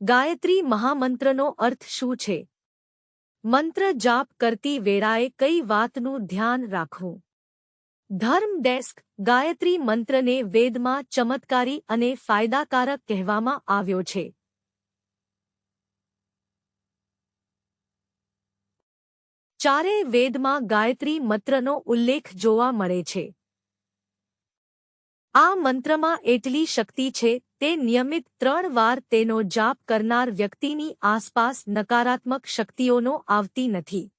ગાયત્રી મહામંત્રનો અર્થ શું છે? મંત્ર જાપ કરતી વેળાએ કઈ વાતનું ધ્યાન રાખવું? ધર્મ ડેસ્ક ગાયત્રી મંત્રને વેદમાં ચમત્કારી અને ફાયદાકારક કહેવામાં આવ્યો છે. ચારેય વેદમાં ગાયત્રી મંત્રનો ઉલ્લેખ જોવા મળે છે. આ મંત્રમાં એટલી શક્તિ છે તે નિયમિત ત્રણ વાર તેનો જાપ કરનાર વ્યક્તિની આસપાસ નકારાત્મક શક્તિઓનો આવતી નથી.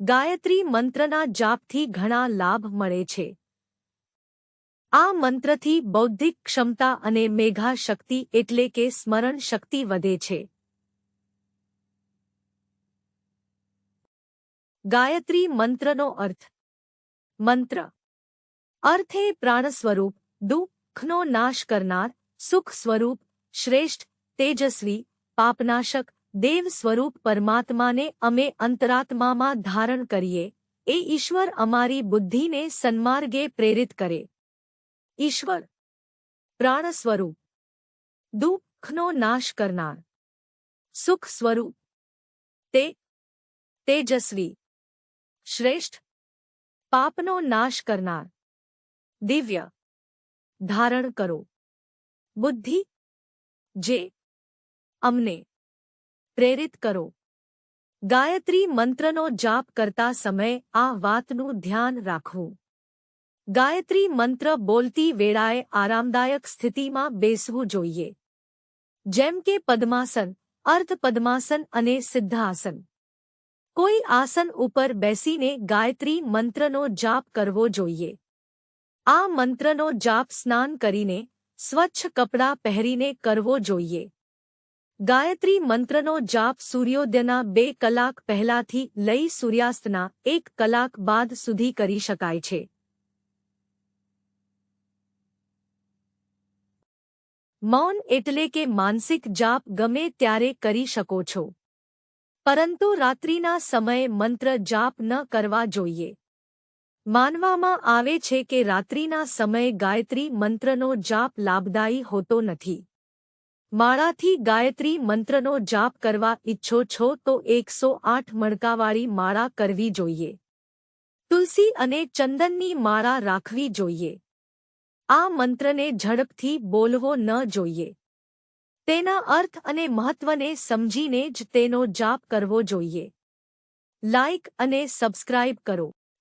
ગાયત્રી મંત્રના જાપથી ઘણા લાભ મળે છે. આ મંત્રથી બૌદ્ધિક ક્ષમતા અને મેઘા શક્તિ એટલે કે સ્મરણ શક્તિ વધે છે. ગાયત્રી મંત્રનો અર્થ. મંત્ર. અર્થે પ્રાણ સ્વરૂપ દુઃખનો નાશ કરનાર સુખ સ્વરૂપ શ્રેષ્ઠ તેજસ્વી પાપનાશક દેવ સ્વરૂપ પરમાત્માને અમે અંતરાત્મામાં ધારણ કરીએ એ ઈશ્વર અમારી બુદ્ધિને સન્માર્ગે પ્રેરિત કરે ઈશ્વર પ્રાણ સ્વરૂપ દુઃખનો નાશ કરનાર સુખ સ્વરૂપ તે તેજસ્વી શ્રેષ્ઠ પાપનો નાશ કરનાર દિવ્ય ધારણ કરો બુદ્ધિ, જે અમને પ્રેરિત કરો. ગાયત્રી મંત્રનો જાપ કરતા સમયે આ વાતનું ધ્યાન રાખવું. ગાયત્રી મંત્ર બોલતી વેળાએ આરામદાયક સ્થિતિમાં બેસવું જોઈએ. જેમ કે પદ્માસન, અર્ધ પદ્માસન અને સિદ્ધાસન. કોઈ આસન ઉપર બેસીને ગાયત્રી મંત્રનો જાપ કરવો જોઈએ. આ મંત્રનો જાપ સ્નાન કરીને સ્વચ્છ કપડાં પહેરીને કરવો જોઈએ. ગાયત્રી મંત્રનો જાપ સૂર્યોદયના બે કલાક પહેલાથી લઈ સૂર્યાસ્તના એક કલાક બાદ સુધી કરી શકાય છે. મૌન એટલે કે માનસિક જાપ ગમે ત્યારે કરી શકો છો. પરંતુ રાત્રિના સમયે મંત્ર જાપ ન કરવા જોઈએ. માનવામાં આવે છે કે રાત્રિના સમયે ગાયત્રી મંત્રનો જાપ લાભદાયી હોતો નથી. માળાથી ગાયત્રી મંત્રનો જાપ કરવા ઈચ્છો છો તો એકસો આઠ મણકાવાળી માળા કરવી જોઈએ. તુલસી અને ચંદનની માળા રાખવી જોઈએ. આ મંત્રને ઝડપથી બોલવો ન જોઈએ. તેના અર્થ અને મહત્વને સમજીને જ તેનો જાપ કરવો જોઈએ. લાઇક અને સબસ્ક્રાઇબ કરો.